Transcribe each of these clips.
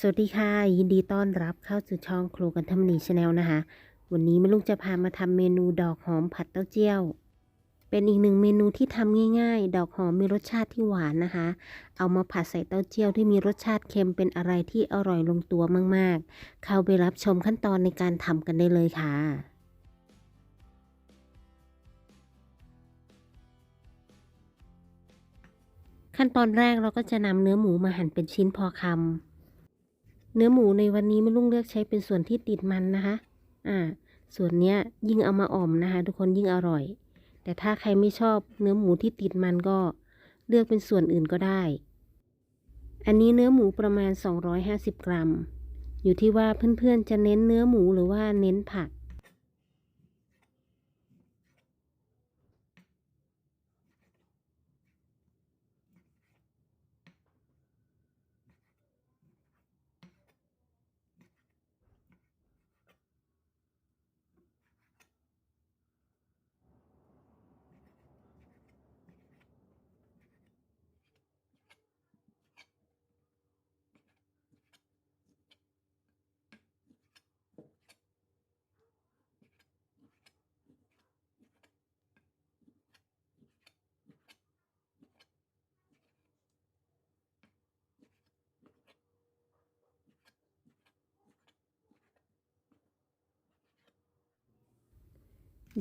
สวัสดีค่ะ ยินดีต้อนรับเข้าสู่ช่องครัวกันทำนีชาแนลนะคะ วันนี้แม่ลุงจะพามาทำเมนูดอกหอมผัดเต้าเจี้ยว เป็นอีกหนึ่งเมนูที่ทำง่ายๆ ดอกหอมมีรสชาติที่หวานนะคะ เอามาผัดใส่เต้าเจี้ยวที่มีรสชาติเค็มเป็นอะไรที่อร่อยลงตัวมากๆ เข้าไปรับชมขั้นตอนในการทำกันได้เลยค่ะขั้นตอนแรกเราก็จะนำเนื้อหมูมาหั่นเป็นชิ้นพอคำ เนื้อหมูในวันนี้ไม่ลุงเลือกใช้เป็นส่วนที่ติดมันนะคะ อ่า ส่วนเนี้ยยิ่งเอามาอ่อมนะคะ ทุกคนยิ่งอร่อย แต่ถ้าใครไม่ชอบเนื้อหมูที่ติดมันก็เลือกเป็นส่วนอื่นก็ได้ อันนี้เนื้อหมูประมาณ 250 กรัม อยู่ที่ว่าเพื่อนๆจะเน้นเนื้อหมูหรือว่าเน้นผัก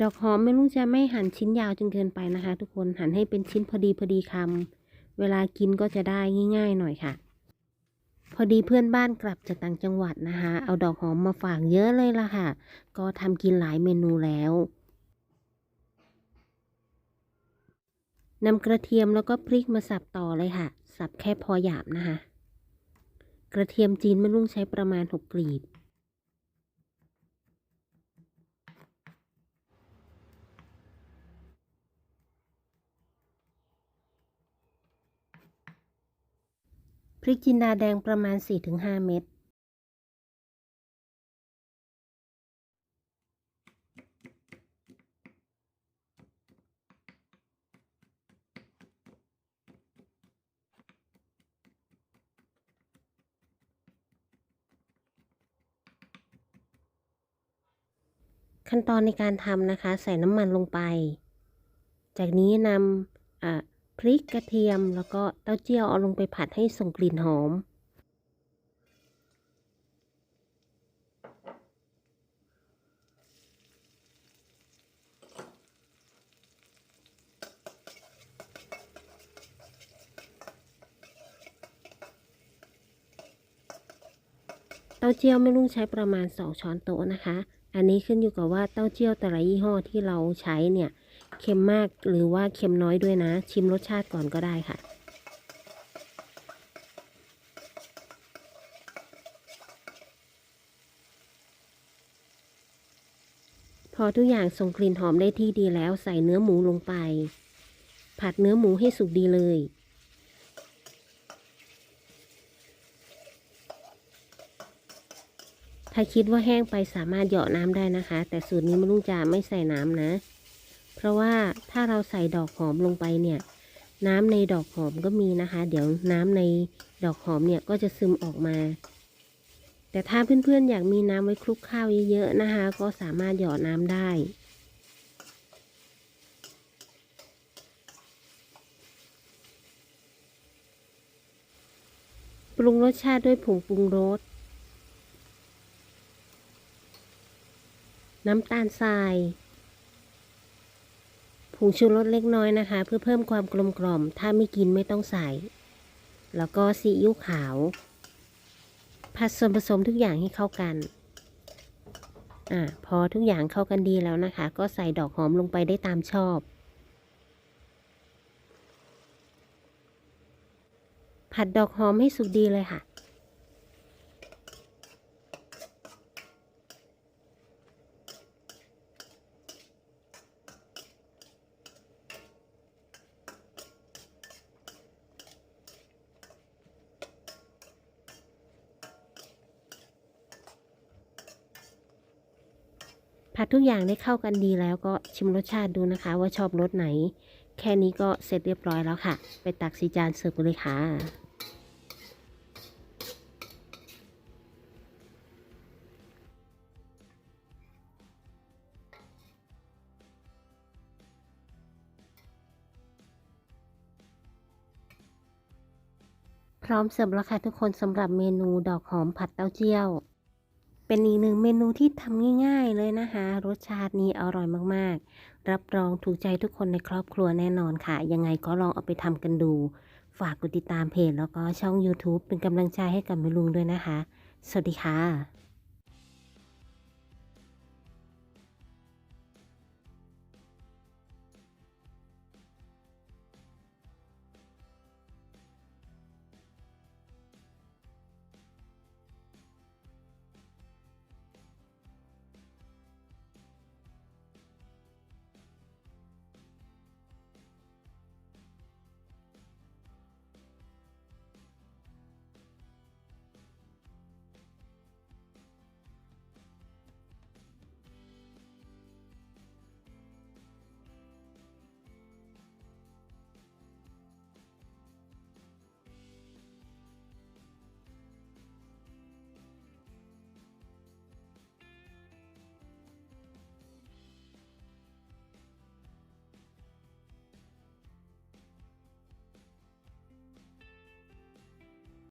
ดอกหอมไม่ลุงจะไม่หั่นชิ้นยาวจนเกินไปนะคะ ทุกคนหั่นให้เป็นชิ้นพอดีพอดีคำเวลากินก็จะได้ง่าย ๆ หน่อยค่ะ พอดีเพื่อนบ้านกลับจากต่างจังหวัดนะคะ เอาดอกหอมมาฝากเยอะเลยล่ะค่ะ ก็ทำกินหลายเมนูแล้วนำกระเทียมแล้วก็พริกมาสับต่อเลยค่ะ สับแค่พอหยาบนะคะ กระเทียมจีนไม่ลุงใช้ประมาณหกกลีบ พริกจินดาแดงประมาณ 4-5 เม็ด ขั้นตอนในการทำนะคะ ใส่น้ำมันลงไป จากนี้นำอ่า พริกกระเทียมแล้วก็เต้าเจี้ยวเอาลงไปผัดให้ส่งกลิ่นหอม เต้าเจี้ยวไม่ลุงใช้ประมาณ 2 ช้อนโต๊ะนะคะ อันนี้ขึ้นอยู่กับว่าเต้าเจี้ยวแต่ละยี่ห้อที่เราใช้เนี่ย เค็มมากหรือว่าเค็มน้อยด้วยนะ ชิมรสชาติก่อนก็ได้ค่ะ พอทุกอย่างส่งกลิ่นหอมได้ที่ดีแล้วใส่เนื้อหมูลงไป ผัดเนื้อหมูให้สุกดีเลยถ้าคิดว่าแห้งไปสามารถเหยาะน้ำได้นะคะ แต่สูตรนี้มันลุงจะไม่ใส่น้ำนะ เพราะว่าถ้าเราใส่ดอกหอมลงไปเนี่ย น้ำในดอกหอมก็มีนะคะ เดี๋ยวน้ำในดอกหอมเนี่ยก็จะซึมออกมา แต่ถ้าเพื่อนๆอยากมีน้ำไว้คลุกข้าวเยอะๆนะคะ ก็สามารถหยอดน้ำได้ปรุงรสชาติด้วยผงปรุงรส น้ำตาลทราย ผงชูรสเล็กน้อยนะคะ เพื่อเพิ่มความกลมกล่อม ถ้าไม่กินไม่ต้องใส่ แล้วก็ซีอิ๊วขาว ผัดส่วนผสมทุกอย่างให้เข้ากันอ่าพอทุกอย่างเข้ากันดีแล้วนะคะ ก็ใส่ดอกหอมลงไปได้ตามชอบ ผัดดอกหอมให้สุกดีเลยค่ะ ผัดทุกอย่างได้เข้ากันดีแล้วก็ชิมรสชาติดูนะคะ ว่าชอบรสไหน แค่นี้ก็เสร็จเรียบร้อยแล้วค่ะ ไปตักสีจานเสิร์ฟกันเลยค่ะพร้อมเสิร์ฟแล้วค่ะทุกคนสำหรับเมนูดอกหอมผัดเต้าเจี้ยว เป็นอีกหนึ่งเมนูที่ทำง่ายๆเลยนะคะ รสชาตินี้อร่อยมากๆ รับรองถูกใจทุกคนในครอบครัวแน่นอนค่ะ ยังไงก็ลองเอาไปทำกันดู ฝากกดติดตามเพจแล้วก็ช่อง YouTube เป็นกำลังใจให้กับแม่ลุงด้วยนะคะ สวัสดีค่ะ